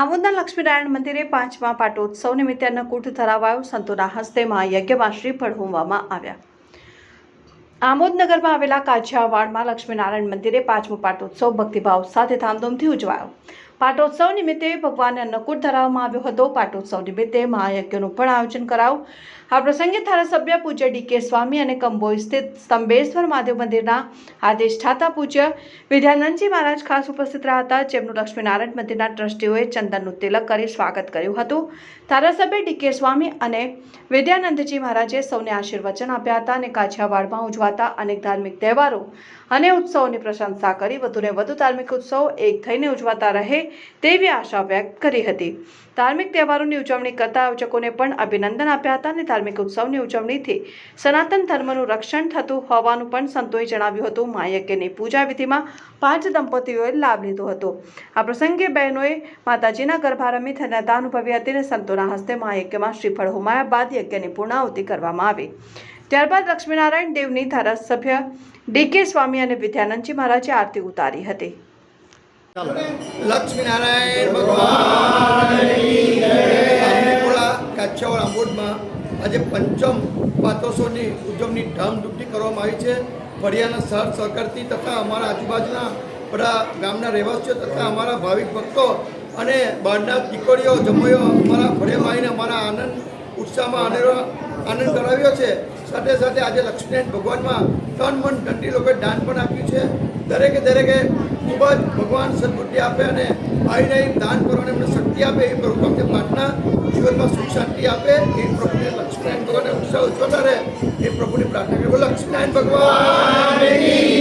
આમોદના લક્ષ્મીનારાયણ મંદિરે પાંચમા પાટોત્સવ નિમિત્તે અન્નકૂટ ધરાવાયો. સંતોના હસ્તે મહાયજ્ઞમાં શ્રીફળ હોમવામાં આવ્યા. આમોદ નગરમાં આવેલા કાછિયાવાડમાં લક્ષ્મીનારાયણ મંદિરે પાંચમો પાટોત્સવ ભક્તિભાવ સાથે ધામધૂમથી ઉજવાયો. પાટોત્સવ નિમિત્તે ભગવાનને અન્નકૂટ ધરાવવામાં આવ્યો હતો. પાટોત્સવ નિમિત્તે મહાયજ્ઞનું પણ આયોજન કરાવું આ પ્રસંગે ધારાસભ્ય પૂજ્ય ડીકે સ્વામી અને કંબોઈ સ્થિત સ્તંભેશ્વર મહાદેવ મંદિરના આદેષ્ઠાતા પૂજ્ય વિદ્યાનંદજી મહારાજ ખાસ ઉપસ્થિત રહ્યા હતા. જેમનું લક્ષ્મીનારાયણ મંદિરના ટ્રસ્ટીઓએ ચંદનનું તિલક કરી સ્વાગત કર્યું હતું. ધારાસભ્ય ડીકે સ્વામી અને વિદ્યાનંદજી મહારાજે સૌને આશીર્વચન આપ્યા હતા અને કાછિયાવાડમાં ઉજવાતા અનેક ધાર્મિક તહેવારો અને ઉત્સવોની પ્રશંસા કરી. વધુને વધુ ધાર્મિક ઉત્સવો એક થઈને ઉજવાતા રહે તેવી આશા વ્યક્ત કરી હતી. ધાર્મિક તહેવારોની ઉજવણી કરતા આયોજકોને પણ અભિનંદન આપ્યા હતા અને ધાર્મિક ઉત્સવની ઉજવણીથી સનાતન ધર્મનું રક્ષણ થતું હોવાનું પણ સંતોએ જણાવ્યું હતું. મહાયજ્ઞની પૂજા વિધિમાં પાંચ દંપતીઓએ લાભ લીધો હતો. આ પ્રસંગે બહેનોએ માતાજીના ગર્ભારમી ધન્યતા અનુભવી હતી અને સંતોના હસ્તે મહાયજ્ઞમાં શ્રીફળ હોમાયા બાદ યજ્ઞની પૂર્ણાહુતિ કરવામાં આવી. ત્યારબાદ લક્ષ્મીનારાયણ દેવની ધારાસભ્ય ડીકે સ્વામી અને વિદ્યાનંદજી મહારાજે આરતી ઉતારી હતી. લક્ષ્મીનારાયણ ભગવાન આંબેપોળા કાછિયાવાડ આજે પંચમ પાતોત્સવની ઉજવણી ધામધૂમથી કરવામાં આવી છે. ફળિયાના સહર સહકારથી તથા અમારા આજુબાજુના બધા ગામના રહેવાસીઓ તથા અમારા ભાવિક ભક્તો અને બહારના દીકરીઓ જમોયો અમારા ફળિયામાં આવીને અમારા આનંદ, ઉત્સાહમાં આનંદ કરાવ્યો છે. સાથે સાથે આજે લક્ષ્મીનારાયણ ભગવાનમાં તન મન ઘંટી લોકોએ દાન પણ આપ્યું છે. દરેકે દરેકે ખૂબ જ ભગવાન સદબુદ્ધિ આપે અને આવીને એમ દાન કરવાની એમને શક્તિ આપે, એ પ્રભુ ભક્તિ પ્રાર્થના, જીવનમાં સુખ શાંતિ આપે, એ પ્રભુને લક્ષ્મીનારાયણ ભગવાનને ઉત્સાહ ઉત્સવ રહે, એ પ્રભુની પ્રાર્થના કરી લક્ષ્મીનારાયણ ભગવાન.